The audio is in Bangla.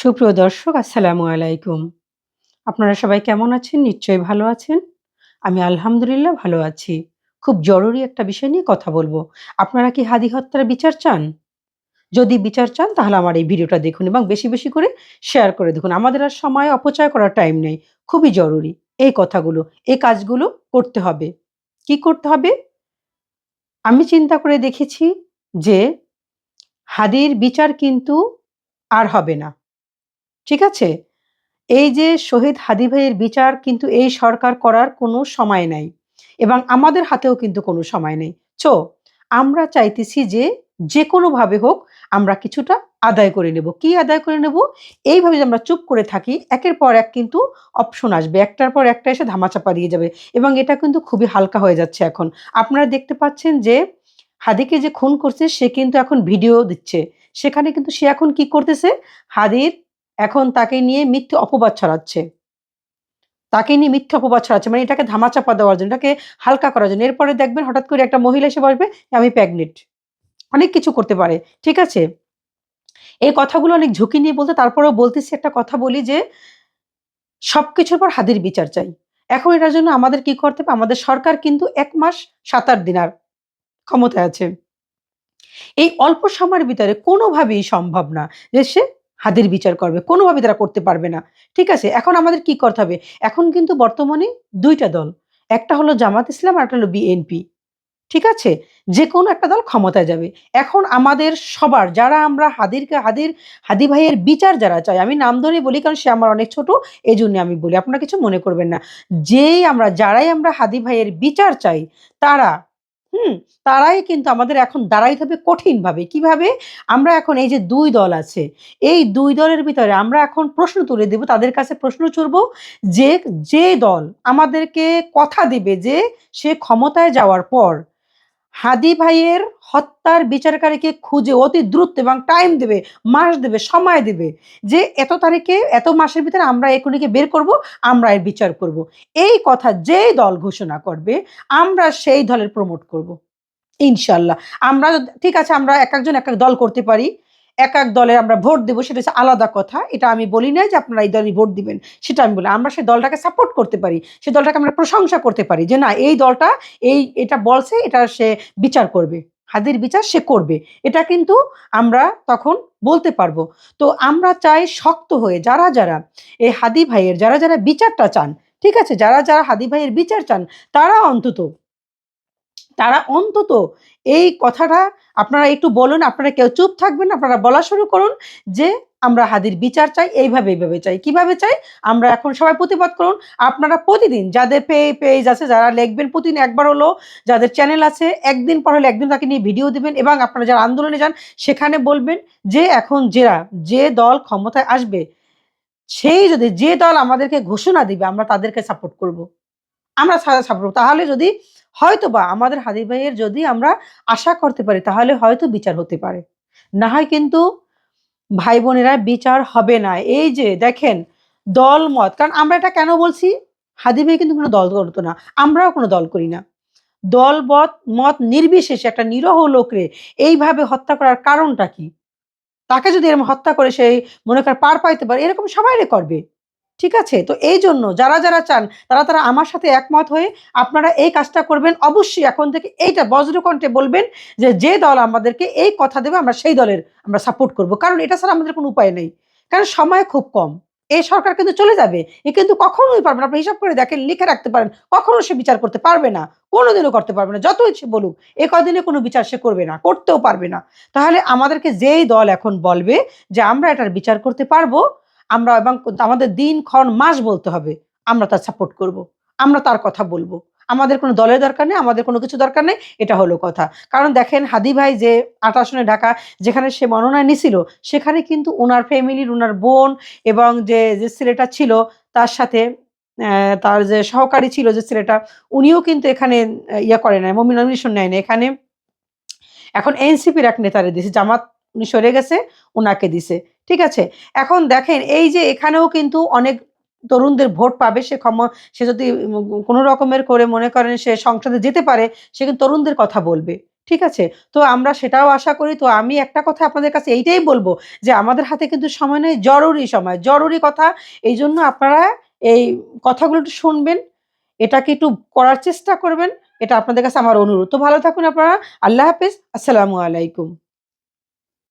সুপ্রিয় দর্শক, আসসালামু আলাইকুম। আপনারা সবাই কেমন আছেন? নিশ্চয়ই ভালো আছেন। আমি আলহামদুলিল্লাহ ভালো আছি। খুব জরুরি একটা বিষয় নিয়ে কথা বলব। আপনারা কি হাদি হত্যার বিচার চান? যদি বিচার চান, তাহলে আমার এই ভিডিওটা দেখুন এবং বেশি বেশি করে শেয়ার করে দেখুন। আমাদের আর সময় অপচয় করার টাইম নেই। খুবই জরুরি। এই কথাগুলো, এই কাজগুলো করতে হবে। কি করতে হবে? আমি চিন্তা করে দেখেছি যে হাদির বিচার কিন্তু আর হবে না। ঠিক আছে? এই যে শহীদ হাদি ভাইয়ের বিচার কিন্তু এই সরকার করার কোনো সময় নাই এবং আমাদের হাতেও কিন্তু কোনো সময় নেই। চো, আমরা চাইতেছি যে যে কোনোভাবে হোক আমরা কিছুটা আদায় করে নেব। কি আদায় করে নেব? এইভাবে যে আমরা চুপ করে থাকি, একের পর এক কিন্তু অপশন আসবে। একটার পর একটা এসে ধামাচাপা দিয়ে যাবে এবং এটা কিন্তু খুবই হালকা হয়ে যাচ্ছে এখন। আপনারা দেখতে পাচ্ছেন যে হাদিকে যে খুন করছে, সে কিন্তু এখন ভিডিও দিচ্ছে। সেখানে কিন্তু সে এখন কি করতেছে? হাদির এখন তাকে নিয়ে মিথ্যে অপবাদ ছড়াচ্ছে। তাকে নিয়ে মিথ্যে অপবাদ ছড়াচ্ছে মানে এটাকে ধামাচাপা দেওয়ার জন্য, এটাকে হালকা করার জন্য। এরপরে দেখবেন হঠাৎ করে একটা মহিলা এসে বলবে আমি প্রেগনেন্ট। অনেক কিছু করতে পারে, ঠিক আছে? এই কথাগুলো অনেক ঝুঁকি নিয়ে বলতে, তারপরেও বলতেছি একটা কথা বলি যে সব কিছুর পর হাদির বিচার চাই। এখন এটার জন্য আমাদের কি করতে হবে? আমাদের সরকার কিন্তু এক মাস সাত আট দিন আর ক্ষমতায় আছে। এই অল্প সময়ের ভিতরে কোনোভাবেই সম্ভব না যে সে হাদির বিচার করবে। কোনোভাবে তারা করতে পারবে না। ঠিক আছে? এখন আমাদের কি করতে হবে? এখন কিন্তু বর্তমানে দুইটা দল। একটা হলো জামাত ইসলাম আর একটা হলো বিএনপি। ঠিক আছে? যে কোনো একটা দল ক্ষমতায় যাবে। এখন আমাদের সবার, যারা আমরা হাদিরকে, হাদির, হাদি ভাইয়ের বিচার যারা চাই, আমি নাম ধরে বলি কারণ সে আমার অনেক ছোট এই জন্য আমি বলি। আপনারা কিছু মনে করবেন না। যেই আমরা, যারাই আমরা হাদি ভাইয়ের বিচার চাই, তারা হুম, তারাই কিন্তু আমাদের এখন দাঁড়াইতে হবে কঠিনভাবে। কীভাবে? আমরা এখন এই যে দুই দল আছে, এই দুই দলের ভিতরে আমরা এখন প্রশ্ন তুলে দেব, তাদের কাছে প্রশ্ন ছুড়ব যে যে দল আমাদেরকে কথা দিবে যে সে ক্ষমতায় যাওয়ার পর হাদি ভাইয়ের হত্যার বিচারকারীকে খুঁজে অতি দ্রুত এবং টাইম দেবে, মাস দেবে, সময় দেবে যে এত তারিখে, এত মাসের ভিতরে আমরা এখনিকে বের করব, আমরা এর বিচার করব। এই কথা যে দল ঘোষণা করবে, আমরা সেই দলের প্রমোট করব। ইনশাল্লাহ। আমরা, ঠিক আছে, আমরা এক একজন এক এক দল করতে পারি। এক এক দলে আমরা ভোট দেবো, সেটা হচ্ছে আলাদা কথা। এটা আমি বলি না যে আপনারা এই দলই ভোট দিবেন, সেটা আমি বলি আমরা সেই দলটাকে সাপোর্ট করতে পারি, সেই দলটাকে আমরা প্রশংসা করতে পারি যে না, এই দলটা এই, এটা বলছে, এটা সে বিচার করবে। হাদির বিচার সে করবে। এটা কিন্তু আমরা তখন বলতে পারব। তো আমরা চাই শক্ত হয়ে যারা যারা এই হাদি ভাইয়ের, যারা যারা বিচারটা চান, ঠিক আছে? যারা যারা হাদি ভাইয়ের বিচার চান, তারা অন্তত তারা অন্তত এই কথাটা আপনারা একটু বলুন, আপনারা কেউ চুপ থাকবেন আপনারা বলা শুরু করুন যে আমরা হাদির বিচার চাই, এইভাবে এইভাবে চাই। কীভাবে চাই? আমরা এখন সবাই প্রতিবাদ করুন। আপনারা প্রতিদিন যাদের পে, পেজ আছে, যারা লিখবেন প্রতিদিন একবার হলো যাদের চ্যানেল আছে, একদিন পর হলে একদিন তাকে নিয়ে ভিডিও দিবেন এবং আপনারা যারা আন্দোলনে যান, সেখানে বলবেন যে এখন যেরা, যে দল ক্ষমতায় আসবে সেই যদি যে দল আমাদেরকে ঘোষণা দিবে, আমরা তাদেরকে সাপোর্ট করব। আমরা সাপোর্ট তাহলে যদি হয়তোবা আমাদের হাদি ভাইয়ের যদি আমরা আশা করতে পারি, তাহলে হয়তো বিচার হতে পারে। না হয় কিন্তু ভাই বোনেরা বিচার হবে না। এই যে দেখেন, দল মত, কারণ আমরা এটা কেন বলছি? হাদি ভাই কিন্তু কোনো দল করতো না, আমরাও কোনো দল করি না। দল মত মত নির্বিশেষে একটা নিরহ লোকরে এইভাবে হত্যা করার কারণটা কি? তাকে যদি এরকম হত্যা করে সেই মনে কর পার পাইতে পারে, এরকম সবাই করবে। ঠিক আছে? তো এই জন্য যারা যারা চান, তারা তারা আমার সাথে একমত হয়ে আপনারা এই কাজটা করবেন। অবশ্যই এখন থেকে এইটা বজ্রকণ্ঠে বলবেন যে যে দল আমাদেরকে এই কথা দেবে, আমরা সেই দলের আমরা সাপোর্ট করব। কারণ এটা ছাড়া আমাদের কোনো উপায় নেই। কারণ সময় খুব কম। এই সরকার কিন্তু চলে যাবে। এ কিন্তু কখনোই পারবে না। আপনি হিসাব করে দেখেন, লিখে রাখতে পারেন। কখনো সে বিচার করতে পারবে না। কোনোদিনও করতে পারবে না। যত ইচ্ছে বলুক, এ কদিনে কোনো বিচার সে করবে না, করতেও পারবে না। তাহলে আমাদেরকে যেই দল এখন বলবে যে, আমরা এটার বিচার করতে পারব আমরা এবং আমাদের দিন, ক্ষণ, মাস বলতে হবে। আমরা তার সাপোর্ট করব। আমরা তার কথা বলব। আমাদের কোনো দলের দরকার নেই, আমাদের কোনো কিছু দরকার নেই, এটা হলো কথা। কারণ দেখেন হাদি ভাই যে আট আসনে ঢাকা, যেখানে সে মনোনয়ন নিছিল, সেখানে কিন্তু ওনার ফ্যামিলির ওনার বোন এবং যে যে ছেলেটা ছিল, তার সাথে তার যে সহকারী ছিল যে ছেলেটা, উনিও কিন্তু এখানে ইয়া করে নাই, মমি নমিনেশন নেয় না এখানে এখন এনসিপির এক নেতারে দিছে, জামাত উনি সরে গেছে ওনাকে দিছে। ঠিক আছে এখন দেখেন এই যে এখানেও কিন্তু অনেক তরুণদের ভোট পাবে সে ক্ষম সে যদি কোনো রকমের করে মনে করেন সে সংসদে যেতে পারে সে কিন্তু তরুণদের কথা বলবে ঠিক আছে? তো আমরা সেটাও আশা করি। তো আমি একটা কথা আপনাদের কাছে এইটাই বলব যে আমাদের হাতে কিন্তু সময় নেই, জরুরি সময়, জরুরি কথা। এই জন্য আপনারা এই কথাগুলো একটু শুনবেন। এটাকে একটু করার চেষ্টা করবেন। এটা আপনাদের কাছে আমার অনুরোধ। তো ভালো থাকুন আপনারা। আল্লাহ হাফেজ। আসসালামু আলাইকুম।